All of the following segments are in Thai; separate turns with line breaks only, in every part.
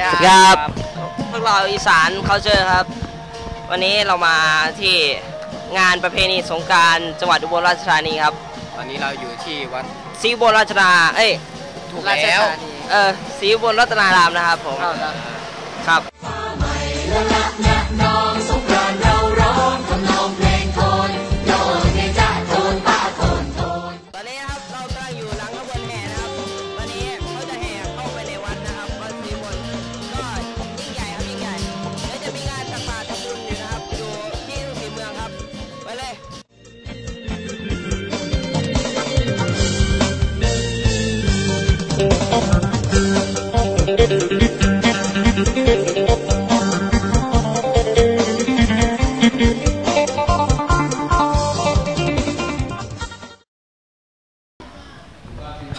ดี
สวัสดีครับพวกเราอีสานเขาเจอครับ วันนี้เรามาที่งานประเพณีสงกรารจังหวัดอุบลราชธานีครับ
ตอนนี้เราอยู่ที่วัด
ศรีอุบลราชธาเอ้ย
ถูกแล้ว
เออศรีอุบลรัตนารามนะครับผมครับ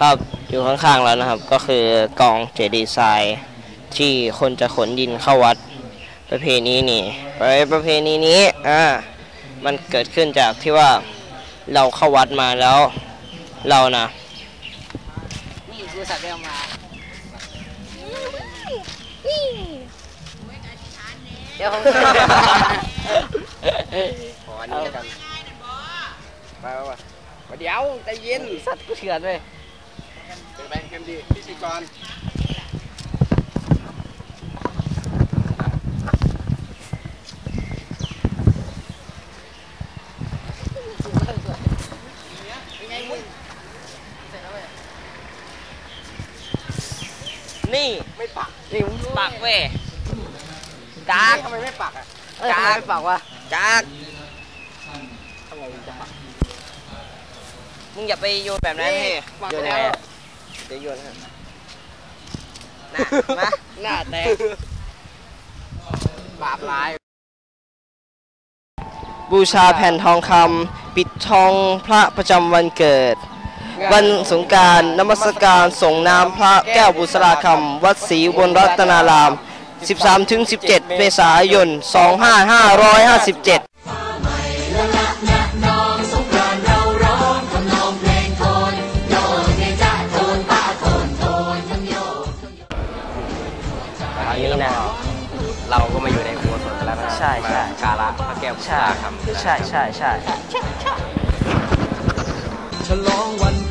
ครับอยู่ข้างๆแล้วนะครับ ก็คือกองเจดีไซน์ที่คนจะขนดินเข้าวัดประเพณีนี่ไปประเพณีนี้อ่ามันเกิดขึ้นจากที่ว่าเราเข้าวัดมาแล้วเรานะ
นี่คือสัตว์เลี้ยงมา
เดี๋ยวผม
ขออันนี้แล้วกันไปไปไปเดี๋ยวใจเย็น
สัตว์เถื่อนเลย
เป็นไปเกมดีพิธีกร
นี่
ไม่ปัก
นี่มึงปักเว้ยกาก
ทำไมไม่ปักอะ
กากปักวะกาก
ทำไมมึงจะปัก
มึงอย่าไปโยนแบบนั้นให้
ปัก
โย
ไป
นยัง
แล้
ไง
ว
อะเดี๋ยวโยนให้น่ะมา
หน้าแตกบาปร้าย
บูชาแผ่นทองคำปิดทองพระประจำวันเกิด วันสงกรารนมัสการส่งน้ำพระแก้วบุษราคำวัดศรีอุบลรัตนาราม 13-17 เมษายน 2557 นี่นะ
เราก็มาอยู่ในครัวสดกันแล้วนะ
ใช่ใช่
มากาละพระแก้ว
ใช่
คำ
ใช่ใช่ใช่
ฉลองวันคื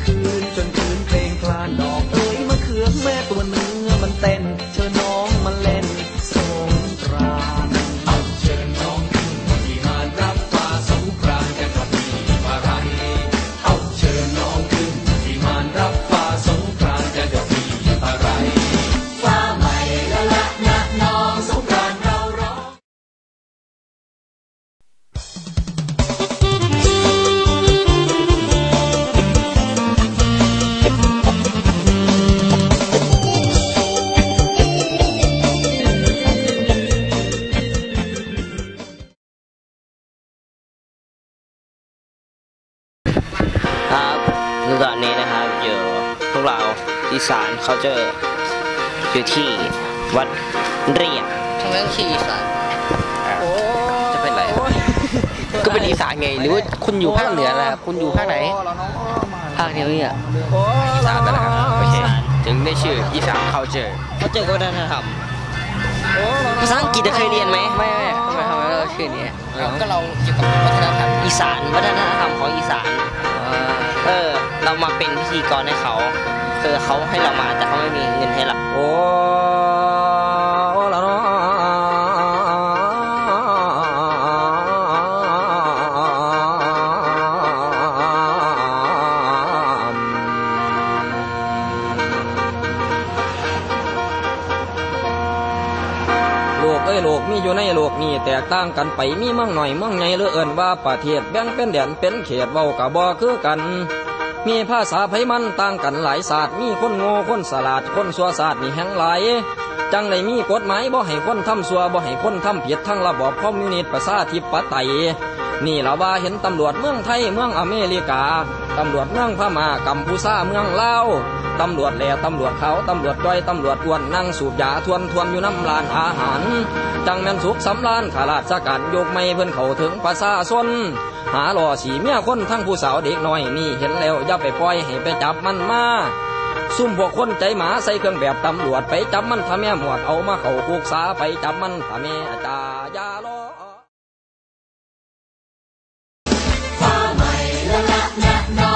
นจน ตอนนี้นะ
ครับอยู่พวกเราอีสานเขาเจออยู่ที่วัดเรียง
ทำไมต้องขี่อีสาน
จะเป็นไร
ก็เป็นอีสานไงหรือว่าคุณอยู่ภาคเหนือนะครับคุณอยู่ภาคไหน
ภาคเดียวนี่อะ
อีสานนั่นแหละครับโอเคถึงได้ชื่ออีสานเขาเจอ
เขาเจอกับวัฒนธรรมภาษาอังกฤษเคยเรียนไหม
ไม่ไม่ทำไมทำไมเราชื่อนี้ก็เราเกี่ยวกับวัฒนธรรม
อีสานวัฒนธรรมของอีสาน เออ เรามาเป็นพิธีกรให้เขา คือเขาให้เรามาแต่เขาไม่มีเงินให้เรา
โอ้ ยโลกมีอยู่ในโลกนี้แตกต่างกันไปมีเมืองหน่อยเมืองใหญ่หรือเอินว่าประเทศแบ่งเป็นแดนเป็นเขตเว้ากับบ่คือกัน มีภาษาไพมันต่างกันหลายศาสตร์มีคนโง่คนสลาดคนสัวศาสตร์นี่แห่งหลายจังในมีกฎหมายบ่ให้คนทำสัวบ่ให้คนทำผิดทั้งระบอบคอมมิวนิสต์ประชาธิปไตย นี่ละว่าเห็นตำรวจเมืองไทยเมืองอเมริกา ตำรวจเมืองพม่ากัมพูชาเมืองลาวตำรวจแหล่ตำรวจเขาตำรวจจ้อยตำรวจอ้วนนั่งสูบยาทวนทวนอยู่น้ำลานอาหาร จังแม่นสุขสำรานข้าราชการยกไม่เพิ่นเขาถึงประชาชนหาหล่อสีเมียคนทั้งผู้สาวเด็กน้อยนี่เห็นแล้วอย่าไปปล่อยให้ไปจับมันมาซุ่มพวกคนใจหมาใส่เครื่องแบบตำรวจไปจับมันทำแม่หมวดเอามาเขาคุกสาไปจับมันทำแม่จ่ายาลอ la la la la.